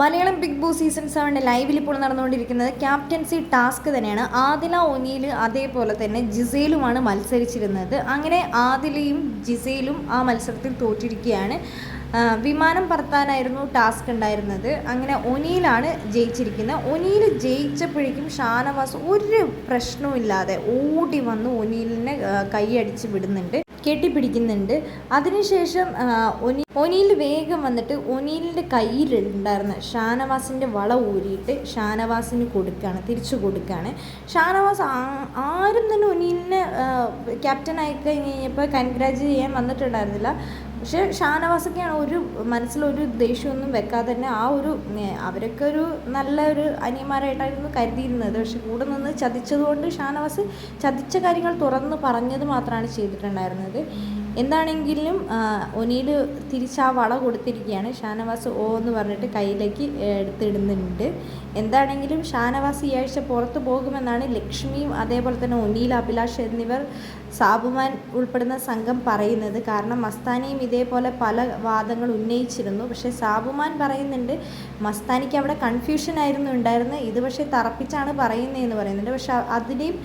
Malayalam big boss season സെവന്റെ ലൈവിൽ ഇപ്പോൾ നടന്നുകൊണ്ടിരിക്കുന്നത് ക്യാപ്റ്റൻസി ടാസ്ക് തന്നെയാണ്. ആദില ഒനിയിൽ അതേപോലെ തന്നെ ജിസയിലുമാണ് മത്സരിച്ചിരുന്നത്. അങ്ങനെ ആദിലയും ജിസയിലും ആ മത്സരത്തിൽ തോറ്റിരിക്കുകയാണ്. വിമാനം പറത്താനായിരുന്നു ടാസ്ക് ഉണ്ടായിരുന്നത്. അങ്ങനെ ഒനിയിലാണ് ജയിച്ചിരിക്കുന്നത്. ഒനിയിൽ ജയിച്ചപ്പോഴേക്കും ഷാനവാസ് ഒരു പ്രശ്നവും ഇല്ലാതെ ഓടി വന്ന് ഒനിയിലിനെ കൈയടിച്ച് വിടുന്നുണ്ട്. കെട്ടിപ്പിടിക്കുന്നുണ്ട്. അതിനുശേഷം ഒനി ഒനിയിൽ വേഗം വന്നിട്ട് ഒനിയിലിന്റെ കയ്യിലുണ്ടായിരുന്ന ഷാനവാസിന്റെ വള ഊരിയിട്ട് ഷാനവാസിന് കൊടുക്കുകയാണ് തിരിച്ചു കൊടുക്കുകയാണ്. ഷാനവാസ് ആരും തന്നെ ഒനിയിലിനെ ക്യാപ്റ്റൻ ആയി കഴിഞ്ഞപ്പോൾ കൺഗ്രാജ് ചെയ്യാൻ വന്നിട്ടുണ്ടായിരുന്നില്ല. പക്ഷേ ഷാനവാസൊക്കെയാണ് ഒരു മനസ്സിലൊരു ദേഷ്യമൊന്നും വെക്കാതെ തന്നെ ആ ഒരു അവരൊക്കെ ഒരു നല്ല ഒരു അനിയന്മാരായിട്ടായിരുന്നു കരുതിയിരുന്നത്. പക്ഷെ കൂടെ നിന്ന് ചതിച്ചതുകൊണ്ട് ഷാനവാസ് ചതിച്ച കാര്യങ്ങൾ തുറന്ന് പറഞ്ഞത് മാത്രമാണ് ചെയ്തിട്ടുണ്ടായിരുന്നത്. എന്താണെങ്കിലും ഒനീൽ തിരിച്ച് ആ വള കൊടുത്തിരിക്കുകയാണ്. ഷാനവാസ് ഓ എന്ന് പറഞ്ഞിട്ട് കയ്യിലേക്ക് എടുത്തിടുന്നുണ്ട്. എന്താണെങ്കിലും ഷാനവാസ് ഈ ആഴ്ച പുറത്തു പോകുമെന്നാണ് ലക്ഷ്മിയും അതേപോലെ തന്നെ ഒനീൽ അഭിലാഷ് എന്നിവർ സാബുമാൻ ഉൾപ്പെടുന്ന സംഘം പറയുന്നത്. കാരണം മസ്താനിയും ഇതേപോലെ പല വാദങ്ങൾ ഉന്നയിച്ചിരുന്നു. പക്ഷേ സാബുമാൻ പറയുന്നുണ്ട് മസ്താനിക്ക് അവിടെ കൺഫ്യൂഷൻ ആയിരുന്നു ഉണ്ടായിരുന്നത്. ഇത് പക്ഷേ തറപ്പിച്ചാണ് പറയുന്നതെന്ന് പറയുന്നുണ്ട്. പക്ഷേ അതിനെയും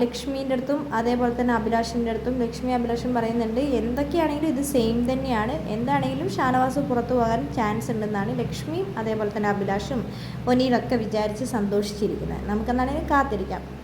ലക്ഷ്മീന്റെ അടുത്തും അതേപോലെ തന്നെ അഭിലാഷിന്റെ അടുത്തും ലക്ഷ്മി അഭിലാഷൻ പറയുന്നുണ്ട് എന്തൊക്കെയാണെങ്കിലും ഇത് സെയിം തന്നെയാണ്. എന്താണെങ്കിലും ഷാനവാസ് പുറത്തു പോകാൻ ചാൻസ് ഉണ്ടെന്നാണ് ലക്ഷ്മിയും അതേപോലെ തന്നെ അഭിലാഷും ഒനിയിലൊക്കെ വിചാരിച്ച് സന്തോഷിച്ചിരിക്കുന്നത്. നമുക്കെന്താണെങ്കിലും കാത്തിരിക്കാം.